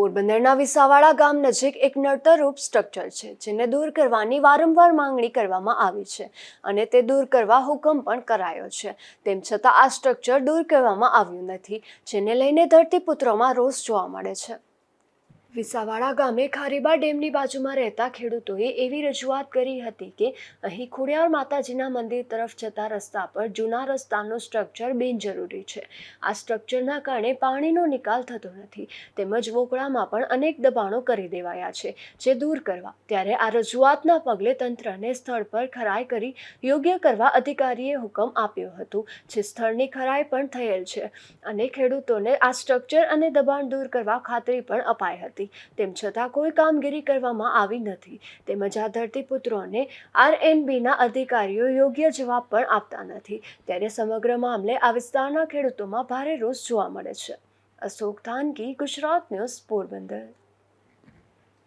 પોરબંદરના વિસાવાડા ગામ નજીક એક નડતરરૂપ સ્ટ્રક્ચર છે, જેને દૂર કરવાની વારંવાર માંગણી કરવામાં આવી છે અને તે દૂર કરવા હુકમ પણ કરાયો છે. તેમ છતાં આ સ્ટ્રક્ચર દૂર કરવામાં આવ્યું નથી, જેને લઈને ધરતીપુત્રોમાં રોષ જોવા મળે છે. વિસાવાડા ગામે ખારીબા ડેમની બાજુમાં રહેતા ખેડૂતોએ એવી રજૂઆત કરી હતી કે અહીં ખોડિયાર માતાજીના મંદિર તરફ જતા રસ્તા પર જૂના રસ્તાનું સ્ટ્રક્ચર બિનજરૂરી છે. આ સ્ટ્રક્ચરના કારણે પાણીનો નિકાલ થતો નથી. તેમજ વોકળામાં પણ અનેક દબાણો કરી દેવાયા છે, જે દૂર કરવા. ત્યારે આ રજૂઆતના પગલે તંત્રને સ્થળ પર ખરાઈ કરી યોગ્ય કરવા અધિકારીએ હુકમ આપ્યો હતો, જે સ્થળની ખરાઈ પણ થયેલ છે અને ખેડૂતોને આ સ્ટ્રક્ચર અને દબાણ દૂર કરવા ખાતરી પણ અપાઈ હતી. તેમ છતાં કોઈ કામગીરી કરવામાં આવી નથી. તેમજ આ ધરતીપુત્રોને આરએનબીના અધિકારીઓ યોગ્ય જવાબ પણ આપતા નથી. ત્યારે સમગ્ર મામલે આ વિસ્તારના ખેડૂતોમાં ભારે રોષ જોવા મળે છે. અશોક થાનકી, ગુજરાત ન્યૂઝ પોરબંદર.